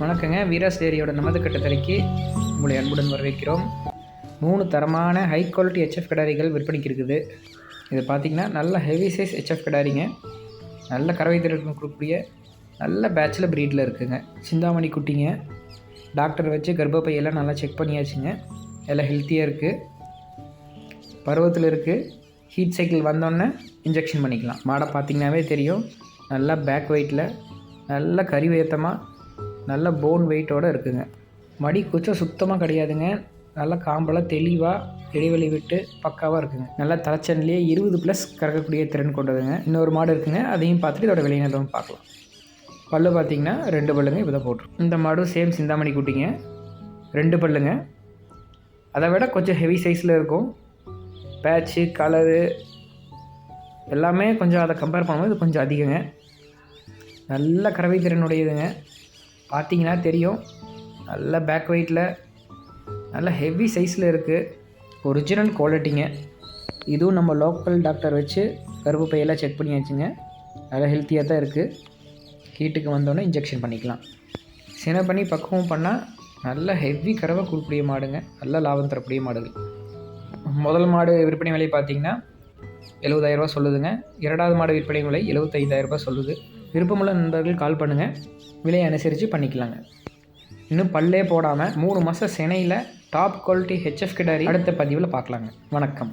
வணக்கங்க. வீராஸ் நமது கட்டத்தரைக்கு உங்களை அன்புடன் வரவேற்கிறோம். மூணு தரமான ஹை குவாலிட்டி ஹெச்எஃப் கடாரிகள் விற்பனைக்கு இருக்குது. இது பார்த்திங்கன்னா நல்ல ஹெவி சைஸ் ஹெச்எஃப் கடாரிங்க. நல்ல கறவை திறன் கொடுக்கக்கூடிய நல்ல பேச்சில் ப்ரீடில் இருக்குங்க. சிந்தாமணி குட்டிங்க. டாக்டர் வச்சு கர்ப்பப்பையெல்லாம் நல்லா செக் பண்ணியாச்சுங்க. எல்லாம் ஹெல்த்தியாக இருக்குது பருவத்தில் இருக்குது ஹீட் சைக்கிள் வந்தோடனே இன்ஜெக்ஷன் பண்ணிக்கலாம். மாடை பார்த்திங்கனாவே தெரியும். நல்லா பேக் வெயிட்டில் நல்ல கறி வேத்தமாக நல்ல போன் வெயிட்டோடு இருக்குதுங்க மடி குச்சம் சுத்தமாக கிடையாதுங்க. நல்ல காம்பெல்லாம் தெளிவாக இடைவெளி விட்டு பக்காவாக இருக்குங்க. நல்லா தலைச்சன்லேயே இருபது ப்ளஸ் கறக்கக்கூடிய திறன் கொண்டதுங்க. இன்னொரு மாடு இருக்குங்க. அதையும் பார்த்துட்டு இதோட விளைநிலம் பார்க்கலாம். பல்லு பார்த்தீங்கன்னா ரெண்டு பல்லுங்க இப்போ தான் போட்டுரும் இந்த மாடும் சேம் சிந்தாமணி குட்டிங்க. ரெண்டு பல்லுங்க. அதை விட கொஞ்சம் ஹெவி சைஸில் இருக்கும். பேட்ச்சு கலரு எல்லாமே கொஞ்சம் அதை கம்பேர் பண்ணும்போது கொஞ்சம் அதிகங்க. நல்ல கறவை திறனுடையதுங்க. பார்த்தீங்கன்னா தெரியும். நல்ல பேக் வெயிட்டில் நல்ல ஹெவி சைஸில் இருக்குது ஒரிஜினல் குவாலிட்டிங்க இதுவும் நம்ம லோக்கல் டாக்டர் வச்சு கருப்பு செக் பண்ணியாச்சுங்க நல்லா ஹெல்த்தியாக தான் இருக்குது ஹீட்டுக்கு வந்தோடனே இன்ஜெக்ஷன் பண்ணிக்கலாம். சினை பண்ணி பக்குவம் பண்ணால் நல்ல ஹெவி கறவை கொடுக்கூடிய மாடுங்க. நல்ல லாபம் தரக்கூடிய மாடுகள். முதல் மாடு விற்பனை விலை பார்த்திங்கன்னா எழுபதாயிரரூபா சொல்லுதுங்க. இரண்டாவது மாடு விற்பனை விலை எழுபத்தைந்தாயிரரூபா சொல்லுது. விருப்பமுள்ள நண்பர்கள் கால் பண்ணுங்கள் விலையை அனுசரித்து பண்ணிக்கலாங்க. இன்னும் பல்லே போடாமல் மூணு மாதம் சினையில் டாப் குவாலிட்டி ஹெச்எஃப் கிடாரி அடுத்த பதிவில் பார்க்கலாங்க. வணக்கம்.